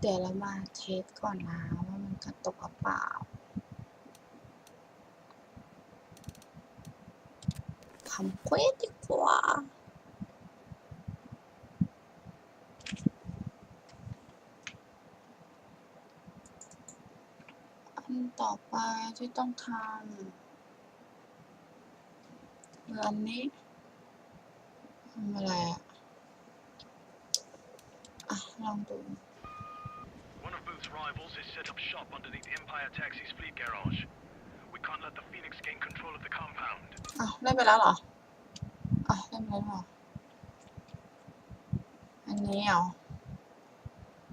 เดี๋ยวเรามาเทสก่อนนะว่ามันกระตุกหรือเปล่า ทำเควสดีกว่าอันต่อไปที่ต้องทำคืออันนี้ทำอะไรอะอะลองดู rivals has set up shop underneath Empire Taxi's fleet garage. We can't let the Phoenix gain control of the compound. อ่ะได้ไปแล้วเหรอ อ่ะได้ไปแล้วเหรอ อันนี้เหรอ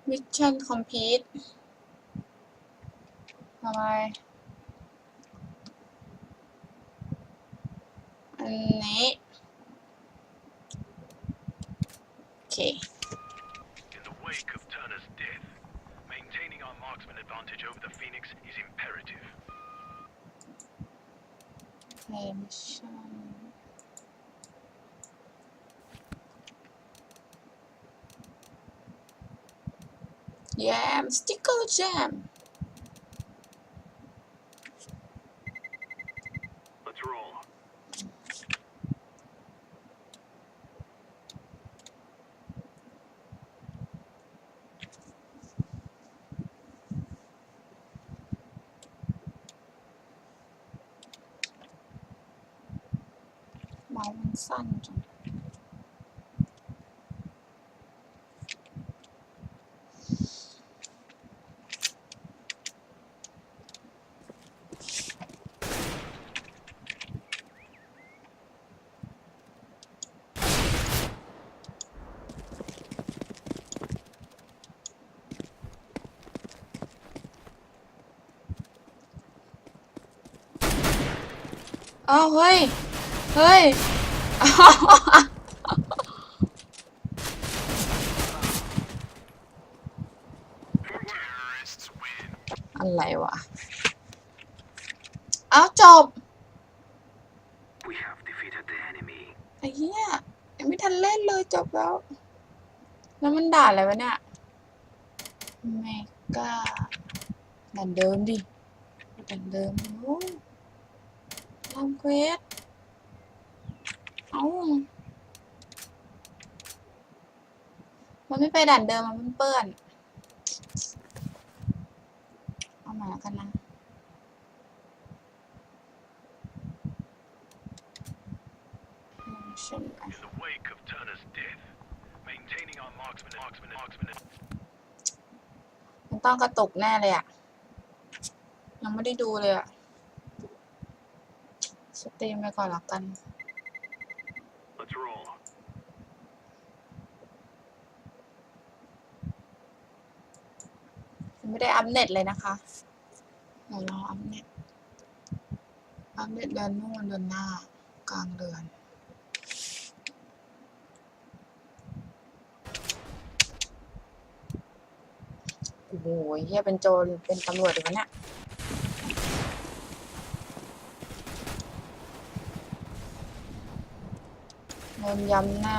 Mission complete ทำไม อันนี้ Jam Sticker Jam Let's roll. เม อ้าวเฮ้ย เฮ้ยอะไรวะ เอาจบไอ้เหี้ยยังไม่ทันเล่นเลยจบแล้ว แล้วมันด่าอะไรวะเนี่ยเมกาด่านเดิมดิด่านเดิมโอ้ ทำเควสเอ้ามันไม่ไปด่านเดิมมันเปื้อนๆเอาใหม่แล้วกันนะเช่น In the wake of Turner's death, maintaining our marksman, marksman, marksman. มันต้องกระตุกแน่เลยอะยังไม่ได้ดูเลยอะ สตรีมไปก่อนละกัน Let's roll. ยังไม่ได้อัปเดตเลยนะคะเดี๋ยวรออัปเดตอัปเดตเดือนนู่นเดือนหน้ากลางเดือน โอ้โหเฮียเป็นโจรเป็นตำรวจอีกแล้วเนี่ย โดนย้ำหน้า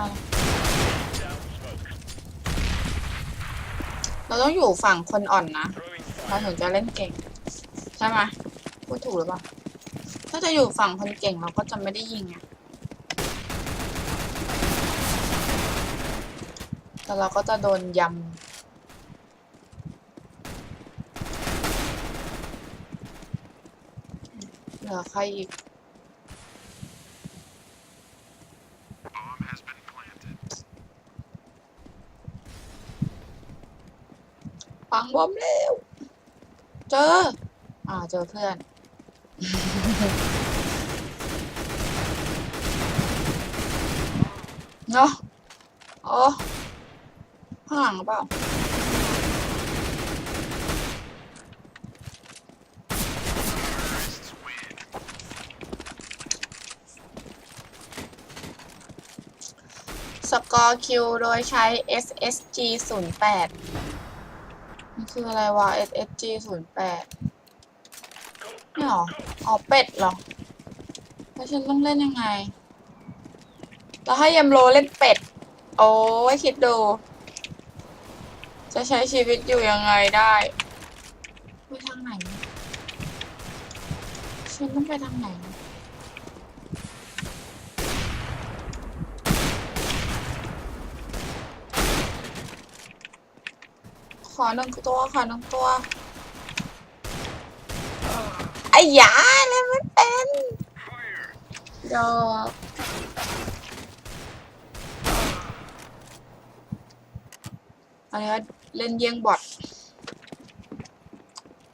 เราต้องอยู่ฝั่งคนอ่อนนะ เราถึงจะเล่นเก่ง ใช่ไหมพูดถูกหรือเปล่า ถ้าจะอยู่ฝั่งคนเก่งเราก็จะไม่ได้ยิงไงแต่เราก็จะโดนย้ำเหลือใครอีก ฟังบอมเร็ว เจอ อ่าเจอเพื่อน เนาะโอ้ข้างหลังหรือเปล่าสกอร์คิวโดยใช้ SSG 0 8 คืออะไรวะ SSG 0 8นี่หรออ๋อเป็ดเหรอ แล้วฉันต้องเล่นยังไง แล้วให้ยมโลเล่นเป็ด โอ้ยคิดดู จะใช้ชีวิตอยู่ยังไงได้ไปทางไหน ฉันต้องไปทางไหน ขอหนึ่งตัวขอหนึ่งตัวไอ้ยาแลยมันเป็นดอกอันนี้ก็เล่นเยี่ยงบอท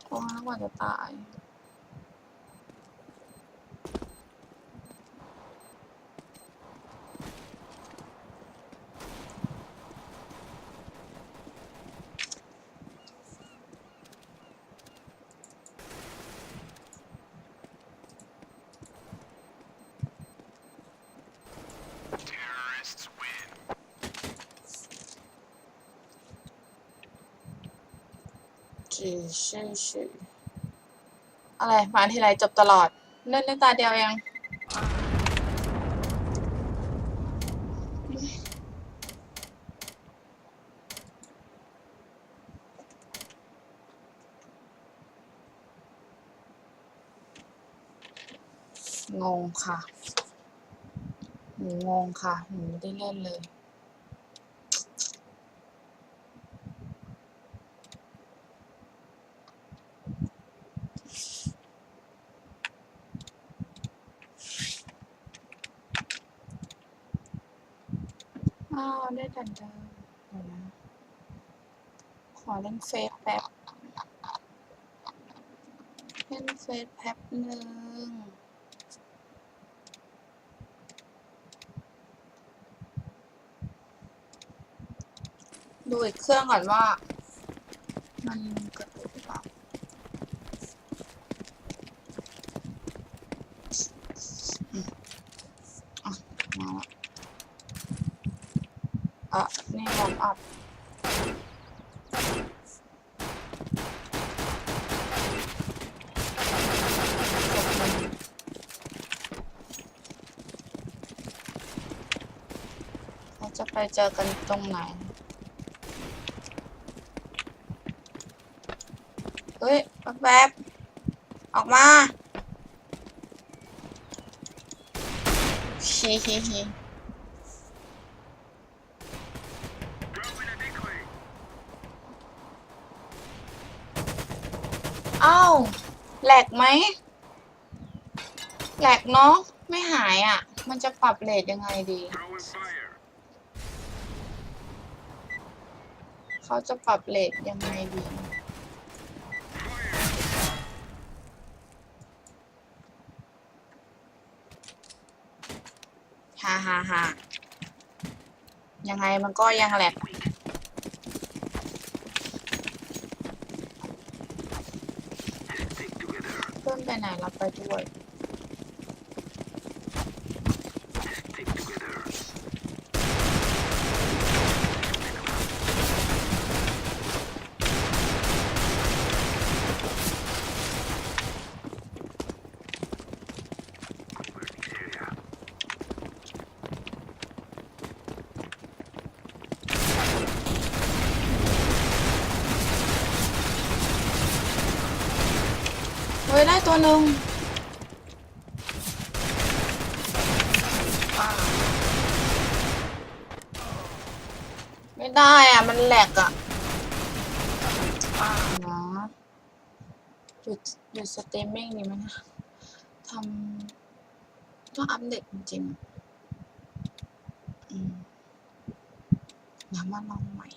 โอ้ยกว่าจะตาย จือชื่อชื่ออะไร มาทีไรจบตลอด เล่นเล่นตาเดียวยัง งงค่ะ หนูงงค่ะ หนูไม่ได้เล่นเลย อ้าวได้แต่เดิมเดี๋ยวนะ ขอเล่นเฟซแป๊บ เล่นเฟซแป๊บหนึ่งดูอีกเครื่องก่อนว่า มันกระตุกหรือเปล่า อืมอะ มาละ อะ นี่ว อร์มอัพเขาจะไปเจอกันตรงไหน เฮ้ยแป๊บออกมาฮิฮิฮิ อ้าวแหลกไหมแหลกเนาะไม่หายอะ มันจะปรับเลทยังไงดี เขาจะปรับเลทยังไงดี ฮ่าฮ่าฮ่ายังไงมันก็ยังแหลก Stick together. เพื่อน ไปไหนเราไปด้วย เฮ้ได้ตัวหนึ่งไม่ได้อะ มันแหลกอะนะหยุดหยุดสตรีมมิ่งดีไหมนทำต้องอัปเดตจริงๆอืมเดี๋ยวมาลองใหม่